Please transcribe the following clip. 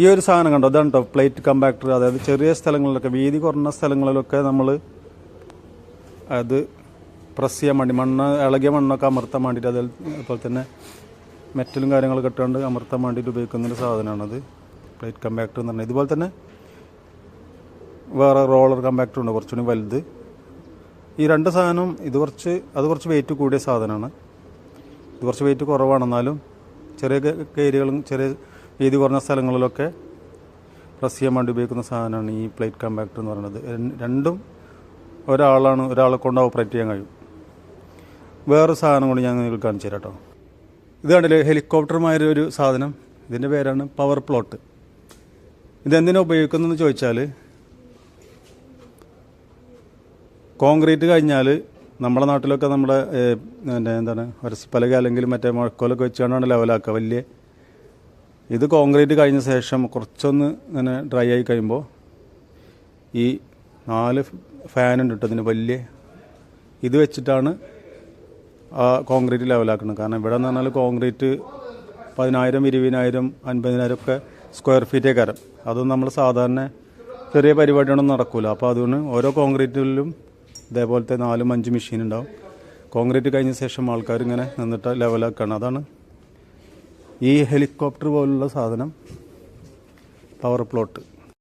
ഈ ഒരു സാധനം കണ്ടോ? അതാണ് കേട്ടോ പ്ലേറ്റ് കമ്പാക്ടർ. അതായത് ചെറിയ സ്ഥലങ്ങളിലൊക്കെ വീതി കുറഞ്ഞ സ്ഥലങ്ങളിലൊക്കെ നമ്മൾ അത് പ്രസ് ചെയ്യാൻ വേണ്ടി മണ്ണ് ഇളകിയ മണ്ണൊക്കെ അമർത്താൻ വേണ്ടിയിട്ട് അതുപോലെ തന്നെ മെറ്റലും കാര്യങ്ങളൊക്കെ ഇട്ടുകൊണ്ട് അമർത്താൻ വേണ്ടിയിട്ട് ഉപയോഗിക്കുന്ന ഒരു സാധനമാണത്. പ്ലേറ്റ് കമ്പാക്ടർ എന്ന് പറഞ്ഞാൽ. ഇതുപോലെ തന്നെ വേറെ റോളർ കമ്പാക്ടർ ഉണ്ട് കുറച്ചുകൂടി വലുത്. ഈ രണ്ട് സാധനവും ഇത് കുറച്ച് അത് കുറച്ച് വെയിറ്റ് കൂടിയ സാധനമാണ്. ഇത് കുറച്ച് വെയിറ്റ് കുറവാണെന്നാലും ചെറിയ കേരികളും ചെറിയ വീതി കുറഞ്ഞ സ്ഥലങ്ങളിലൊക്കെ പ്രസ് ചെയ്യാൻ വേണ്ടി ഉപയോഗിക്കുന്ന സാധനമാണ് ഈ പ്ലേറ്റ് കമ്പാക്ടർ എന്ന് പറയുന്നത്. രണ്ടും ഒരാളാണ് ഒരാളെ കൊണ്ട് ഓപ്പറേറ്റ് ചെയ്യാൻ കഴിയും. വേറൊരു സാധനം കൊണ്ട് ഞാൻ നിങ്ങൾക്ക് കാണിച്ചു തരാം കേട്ടോ. ഇത് കണ്ടില്ലേ ഹെലികോപ്റ്ററുമായൊരു ഒരു സാധനം. ഇതിന്റെ പേരാണ് പവർ പ്ലോട്ട് ഇതെന്തിനാണ് ഉപയോഗിക്കുന്നതെന്ന് ചോദിച്ചാൽ കോൺക്രീറ്റ് കഴിഞ്ഞാൽ നമ്മുടെ നാട്ടിലൊക്കെ നമ്മുടെ എന്താണ് ഒരസിപ്പലക അല്ലെങ്കിൽ മറ്റേ മുഴക്കോലൊക്കെ വെച്ചുകൊണ്ടാണ് ലെവലാക്കുക വലിയ ഇത് കോൺക്രീറ്റ് കഴിഞ്ഞ ശേഷം കുറച്ചൊന്ന് ഇങ്ങനെ ഡ്രൈ ആയി കഴിയുമ്പോൾ ഈ നാല് ഫാനുണ്ട് കേട്ടോ വലിയ. ഇത് വെച്ചിട്ടാണ് ആ കോൺക്രീറ്റ് ലെവലാക്കുന്നത് കാരണം ഇവിടെ എന്ന് പറഞ്ഞാൽ കോൺക്രീറ്റ് പതിനായിരം ഇരുപതിനായിരം അൻപതിനായിരം ഒക്കെ സ്ക്വയർ ഫീറ്റേ കരം അതൊന്നും നമ്മൾ സാധാരണ ചെറിയ പരിപാടികളൊന്നും നടക്കില്ല അപ്പോൾ അതുകൊണ്ട് ഓരോ കോൺക്രീറ്റിലും ഇതേപോലത്തെ നാലും അഞ്ച് മെഷീൻ ഉണ്ടാവും. കോൺക്രീറ്റ് കഴിഞ്ഞ ശേഷം ആൾക്കാർ ഇങ്ങനെ നിന്നിട്ട് ലെവലാക്കുകയാണ് അതാണ് ഈ ഹെലികോപ്റ്റർ പോലുള്ള സാധനം പവർ പ്ലോട്ട്